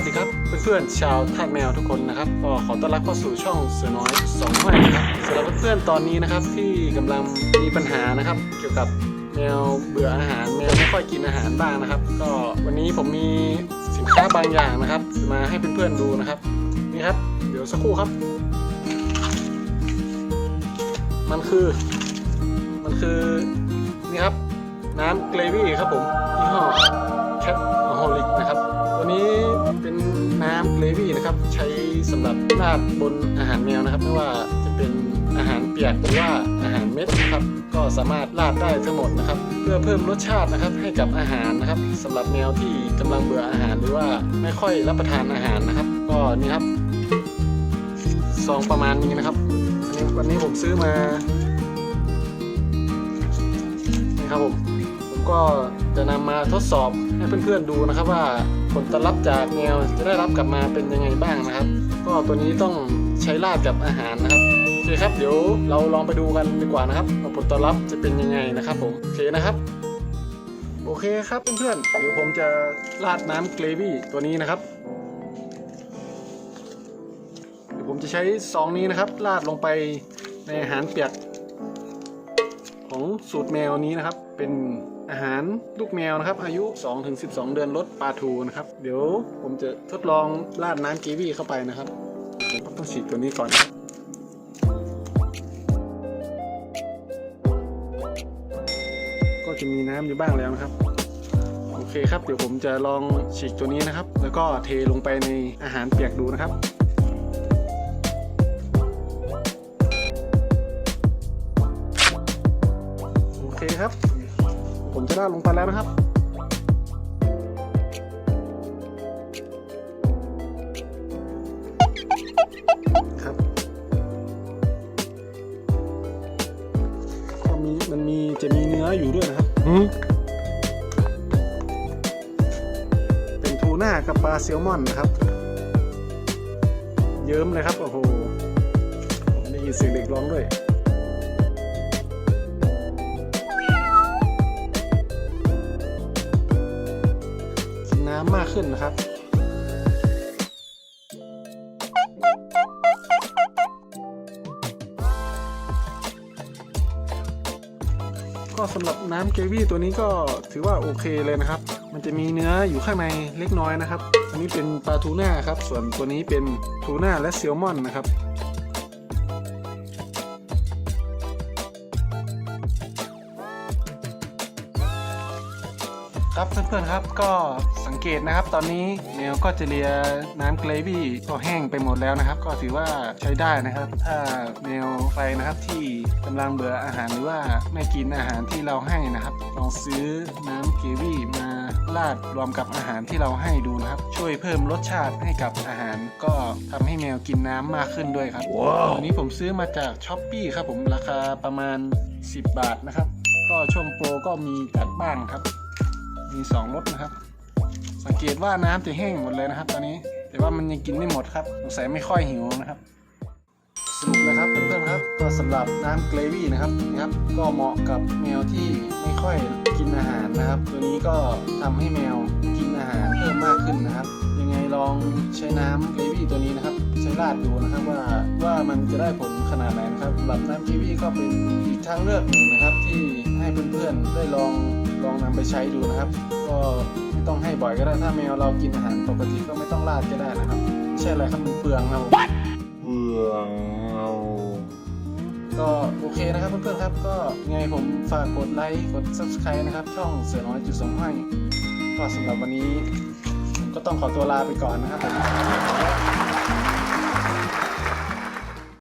ัสดีครับเพื่อนๆชาวทาแมวทุกคนนะครับก็ขอต้อนรับเข้าสู่ช่องเสือน้อยสองห้อยนะครับสำหรับเพื่อนๆตอนนี้นะครับที่กำลังมีปัญหานะครับ เกี่ยวกับแมวเบื่ออาหารแมวไม่ค่อยกินอาหารบ้างนะครับ ก็วันนี้ผมมีสินค้าบางอย่างนะครับ มาให้เพื่อนๆดูนะครับนี่ครับ เดี๋ยวสักครู่ครับ มันคือ มันคือนี่ครับ น้ำเกรวี่ครับผมยี่ห้อแคท นะครับ ใช้สำหรับราดบนอาหารแมวนะครับ ไม่ว่าจะเป็นอาหารเปียกหรือว่าอาหารเม็ดนะครับ ก็สามารถราดได้ทั้งหมดนะครับ เพื่อเพิ่มรสชาตินะครับให้กับอาหารนะครับสำหรับแมวที่กำลังเบื่ออาหารหรือว่าไม่ค่อยรับประทานอาหารนะครับ ก็นี่ครับซองประมาณนี้นะครับอันนี้วันนี้ผมซื้อมานี่ครับผม ก็จะนำมาทดสอบให้เพื่อนๆดูนะครับ ว่าผลตอบรับจากแมวจะได้รับกลับมาเป็นยังไงบ้างนะครับ ก็ตัวนี้ต้องใช้ราดกับอาหารนะครับโอเคครับเดี๋ยวเราลองไปดูกันดีกว่านะครับว่าผลตอบรับจะเป็นยังไงนะครับผมโอเคนะครับโอเคครับเพื่อนๆเดี๋ยวผมจะราดน้ำเกรวี่ตัวนี้นะครับเดี๋ยวผมจะใช้ซองนี้นะครับราดลงไปในอาหารเปียก ของสูตรแมวนี้นะครับ เป็นอาหารลูกแมวนะครับ อายุ 2-12 เดือนลดปลาทูนะครับ เดี๋ยวผมจะทดลองราดน้ำกีวีเข้าไปนะครับผมต้องฉีดตัวนี้ก่อนครับก็จะมีน้ำอยู่บ้างแล้วนะครับ โอเคครับ เดี๋ยวผมจะลองฉีกตัวนี้นะครับ แล้วก็เทลงไปในอาหารเปียกดูนะครับ ผมจะราดลงไปแล้วนะครับครับก็มีมันมีจะมีเนื้ออยู่ด้วยนะครับเป็นทูน่ากับปลาแซลมอนนะครับ เยิ้มเลยครับ โอ้โหผมได้ยินเสียงเด็กร้องด้วย น้ำมากขึ้นนะครับ ก็สำหรับน้ำเกวี่ตัวนี้ก็ถือว่าโอเคเลยนะครับ มันจะมีเนื้ออยู่ข้างในเล็กน้อยนะครับ อันนี้เป็นปลาทูน่าครับ ส่วนตัวนี้เป็นทูน่าและแซลมอนนะครับ ครับเพื่อนๆครับก็สังเกตนะครับ ตอนนี้แมวก็จะเลียน้ำเกรวี่ก็แห้งไปหมดแล้วนะครับ ก็ถือว่าใช้ได้นะครับ ถ้าแมวไฟนะครับที่กำลังเบื่ออาหารหรือว่าไม่กินอาหารที่เราให้นะครับลองซื้อน้ำเกรวี่มาราดรวมกับอาหารที่เราให้ดูนะครับ ช่วยเพิ่มรสชาติให้กับอาหาร ก็ทำให้แมวกินน้ำมากขึ้นด้วยครับ Wow อันนี้ผมซื้อมาจากช้อปปีครับผมราคาประมาณ 10 บาทนะครับ ก็ช่วงโปรก็มีจัดบ้างครับ มีสองรสนะครับ สังเกตว่าน้ำจะแห้งหมดเลยนะครับ ตอนนี้แต่ว่ามันยังกินไม่หมดครับสงสัยไม่ค่อยหิวนะครับ สรุปนะครับเพื่อนๆครับก็สำหรับน้ำเกรวี่นะครับนะครับก็เหมาะกับแมวที่ไม่ค่อยกินอาหารนะครับ ตัวนี้ก็ทำให้แมวกินอาหารเพิ่มมากขึ้นนะครับ ยังไงลองใช้น้ำเกรวี่ตัวนี้นะครับ ใช้ราดดูนะครับว่าว่ามันจะได้ผลขนาดไหนนะครับสำหรับน้ำเกรวี่ก็เป็นอีกทางเลือกหนึ่งนะครับที่ให้เพื่อนๆได้ลอง ลองนำไปใช้ดูนะครับ ก็ไม่ต้องให้บ่อยก็ได้ถ้าแมวเรากินอาหารปกติก็ไม่ต้องราดก็ได้นะครับไม่ใช่อะไรครับมันเปลืองนะครับเบื่อเอาก็โอเคนะครับเพื่อนๆครับ ก็ยังไงผมฝากกดไลค์กด subscribe นะครับ ช่องเสือน้อยจุดสองห้อยก็สำหรับวันนี้ผมก็ต้องขอตัวลาไปก่อนนะครับ